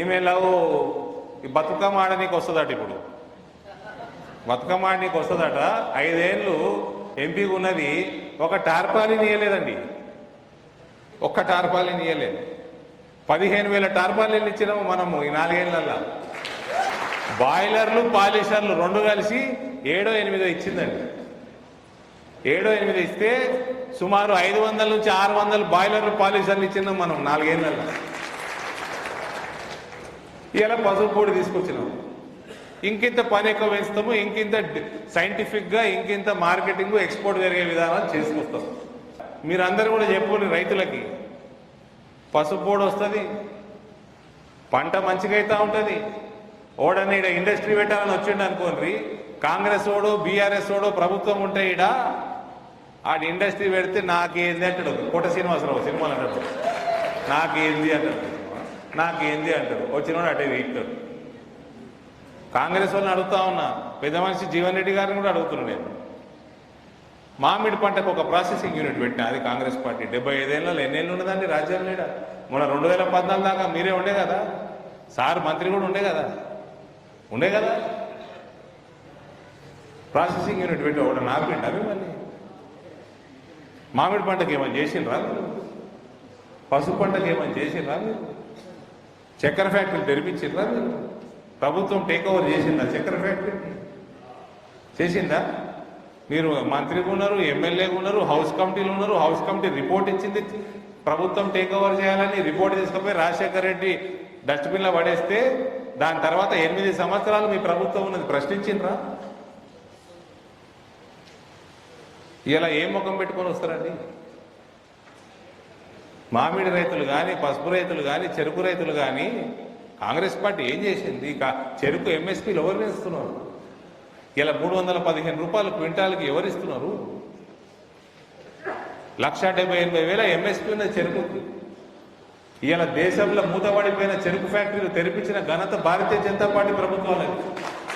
ఈమె లవ్ ఈ బతుకమ్మ ఆడనీకి వస్తుందట ఇప్పుడు. బతుకమ్మ ఆడనీకి వస్తుందట. ఐదేళ్ళు ఎంపీగా ఉన్నది ఒక టార్పాలిని ఇయ్యలేదండి. ఒక్క టార్పాలిని ఇయ్యలేదు. పదిహేను వేల టార్పాలిన్లు ఇచ్చినాము మనము ఈ నాలుగేళ్ళలో బాయిలర్లు పాలిషర్లు రెండు కలిసి ఏడో ఎనిమిదో ఇచ్చిందండి. ఏడో ఎనిమిది ఇస్తే సుమారు ఐదు వందల నుంచి ఆరు వందలు బాయిలర్లు పాలిషర్లు ఇచ్చిందాం మనం నాలుగేళ్ళల్లో ఇలా పసుపు పొడి తీసుకొచ్చినాం. ఇంకింత పని ఎక్కువ వేస్తాము ఇంకింత సైంటిఫిక్గా ఇంకింత మార్కెటింగ్ ఎక్స్పోర్ట్ జరిగే విధానాలు చేసుకొస్తాం. మీరందరూ కూడా చెప్పుకోండి రైతులకి పసుపు పొడి వస్తుంది పంట మంచిగా అవుతూ ఉంటుంది. ఓడని ఈడ ఇండస్ట్రీ పెట్టాలని వచ్చిండు అనుకోండి కాంగ్రెస్ ఓడు బీఆర్ఎస్ ఓడు ప్రభుత్వం ఉంటే ఈడ ఆడ ఇండస్ట్రీ పెడితే నాకేంది అంటాడు కోట శ్రీనివాసరావు సినిమాలు అంటాడు. నాకేంది అంటాడు. నాకేంది అంటాడు వచ్చినోడు అటే ఇస్తాడు కాంగ్రెస్ వాళ్ళని అడుగుతా ఉన్నా పెద్ద మనిషి జీవన్ రెడ్డి గారిని కూడా అడుగుతున్నాను నేను. మామిడి పంటకు ఒక ప్రాసెసింగ్ యూనిట్ పెట్టిన అది కాంగ్రెస్ పార్టీ. డెబ్బై ఐదేళ్ళలో ఎన్నేళ్ళు ఉన్నదండి రాజ్యం లేడా? మొన్న రెండు వేల పద్నాలుగు దాకా మీరే ఉండే కదా? సార్ మంత్రి కూడా ఉండే కదా? ఉండే కదా? ప్రాసెసింగ్ యూనిట్ పెట్టి ఒకటి నాపిండి అవి మళ్ళీ మామిడి పంటకి ఏమైనా చేసిండ్రా రాదు పసుపు పంటకి ఏమైనా చేసిండ్రా మీరు? చక్కెర ఫ్యాక్టరీ తెరిపించిండ్రా ప్రభుత్వం టేక్ ఓవర్ చేసిందా చక్కెర ఫ్యాక్టరీ? చేసిందా? మీరు మంత్రిగా ఉన్నారు ఎమ్మెల్యేగా ఉన్నారు హౌస్ కమిటీలు ఉన్నారు హౌస్ కమిటీ రిపోర్ట్ ఇచ్చింది. ప్రభుత్వం టేక్ ఓవర్ చేయాలని రిపోర్ట్ తీసుకుపోయి రాజశేఖర రెడ్డి డస్ట్బిన్లో పడేస్తే దాని తర్వాత ఎనిమిది సంవత్సరాలు మీ ప్రభుత్వం ఉన్నది ప్రశ్నించిండ్రా? ఇలా ఏం ముఖం పెట్టుకొని వస్తారండి? మామిడి రైతులు కానీ పసుపు రైతులు కానీ చెరుకు రైతులు కానీ కాంగ్రెస్ పార్టీ ఏం చేసింది? ఇక చెరుకు ఎంఎస్పీలు ఎవరు వేస్తున్నారు? ఇలా మూడు వందల పదిహేను రూపాయలు క్వింటాల్కి ఎవరు ఇస్తున్నారు? లక్ష డెబ్బై ఎనభై వేల ఎంఎస్పీ ఉన్న చెరుకు ఇలా దేశంలో మూతపడిపోయిన చెరుకు ఫ్యాక్టరీలు తెరిపించిన ఘనత భారతీయ జనతా పార్టీ ప్రభుత్వాలది.